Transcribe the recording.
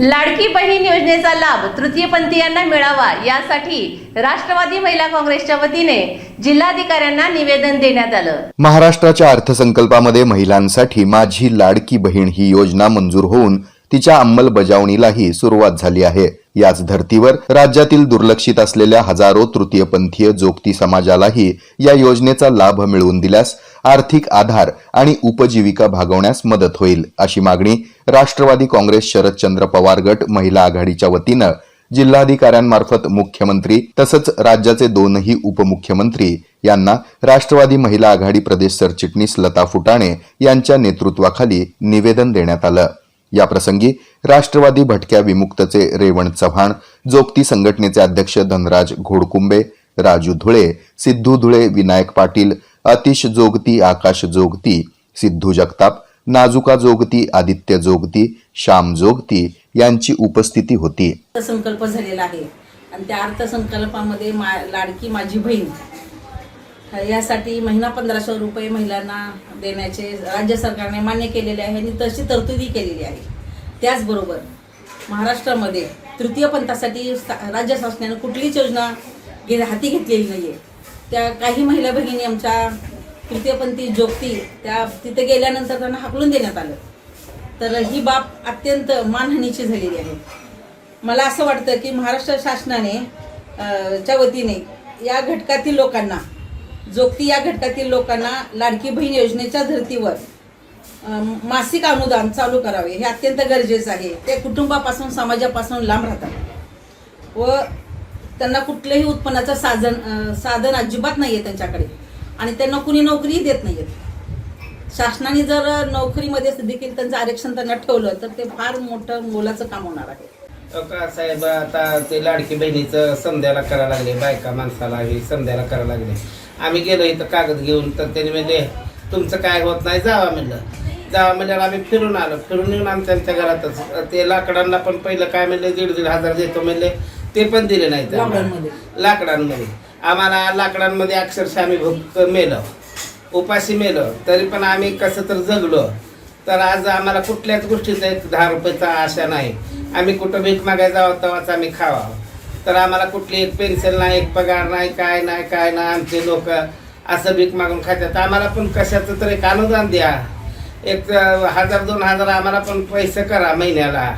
लाडकी बहीण योजनेचा लाभ तृतीयपंथीयांना मिळावा यासाठी राष्ट्रवादी महिला काँग्रेसच्या वतीने जिल्हाधिकाऱ्यांना निवेदन देण्यात आलं. महाराष्ट्राच्या अर्थसंकल्पामध्ये महिलांसाठी माझी लाडकी बहीण ही योजना मंजूर होऊन तिच्या अंमलबजावणीलाही सुरुवात झाली आहे. याच धर्तीवर राज्यातील दुर्लक्षित असलेल्या हजारो तृतीयपंथीय जोगती समाजालाही या योजनेचा लाभ मिळवून दिल्यास आर्थिक आधार आणि उपजीविका भागवण्यास मदत होईल अशी मागणी राष्ट्रवादी काँग्रेस शरदचंद्र पवार गट महिला आघाडीच्या वतीनं जिल्हाधिकाऱ्यांमार्फत मुख्यमंत्री तसंच राज्याचे दोनही उपमुख्यमंत्री यांना राष्ट्रवादी महिला आघाडी प्रदेश सरचिटणीस लता फुटाणे यांच्या नेतृत्वाखाली निवेदन देण्यात आलं. याप्रसंगी राष्ट्रवादी भटक्या विमुक्तचे रेवण चव्हाण जोगती संघटनेचे अध्यक्ष धनराज घोडकुंबे राजू धुळे सिद्धू धुळे विनायक पाटील अतिश जोगती आकाश जोगती सिद्धू जगताप नाजुका जोगती आदित्य जोगती श्याम जोगती यांची उपस्थिती होती. संकल्प झालेला आहे. आणि त्या अर्थसंकल्पामध्ये मा लाडकी माझी बहीण. यासाठी महिना पंधराशे रुपये महिलांना देण्याचे राज्य सरकारने मान्य केलेले आहे आणि तशी तरतुदी केलेली आहे. त्याचबरोबर महाराष्ट्रामध्ये तृतीय पंथासाठी राज्य शासनाने कुठलीच योजना घे हाती घेतलेली नाही आहे त्या काही महिला भगिनी आमच्या तृतीयपंथी जोगती त्या तिथे गेल्यानंतर त्यांना हाकलून देण्यात आलं. तर ही बाब अत्यंत मानहानीची झालेली आहे. मला असं वाटतं की महाराष्ट्र शासनाने च्या वतीने या घटकातील लोकांना जोगती या घटकातील लोकांना लाडकी बहीण योजनेच्या धर्तीवर मासिक अनुदान चालू करावे हे अत्यंत गरजेचं आहे. ते कुटुंबापासून समाजापासून लांब राहतात. व त्यांना कुठलंही उत्पन्नाचं साधन साधन अजिबात नाही आहे त्यांच्याकडे. आणि त्यांना कुणी नोकरीही देत नाही आहेत शासनाने जर नोकरीमध्ये देखील त्यांचं आरक्षण त्यांना ठेवलं तर ते फार मोठं मोलाचं काम होणार आहे. का साहेब आता ते लाडकी बहिणीचं संध्याला करायला लागले बायका माणसाला हे संध्याला करायला लागले. आम्ही गेलो इथं कागद घेऊन तर त्यांनी म्हणले तुमचं काय होत नाही जावा म्हणलं. जावा म्हणल्यावर आम्ही फिरून आलो. फिरून येऊन आमच्या आमच्या घरातच ते लाकडांना पण पहिलं काय म्हणले दीड दीड हजार देतो म्हणले. ते पण दिले नाहीत आम्हाला. लाकडांमध्ये. लाकडांमध्ये. आम्हाला लाकडांमध्ये अक्षरशः आम्ही भुक्त मेलो. उपाशी मेलो. तरी पण आम्ही कसं तर जगलो. तर आज आम्हाला कुठल्याच गोष्टीचा एक दहा रुपयाचा आशा नाही. आम्ही कुठं भीक मागायला जावं तेव्हाच आम्ही खावा. तर आम्हाला कुठली एक पेन्शन नाही एक पगार नाही काय नाही काय नाही आमचे लोक असं भीक मागून खात्यात आम्हाला पण कशाचं तर एक अनुदान द्या. एक अं, हजार दोन हजार आम्हाला पण पैसे करा महिन्याला.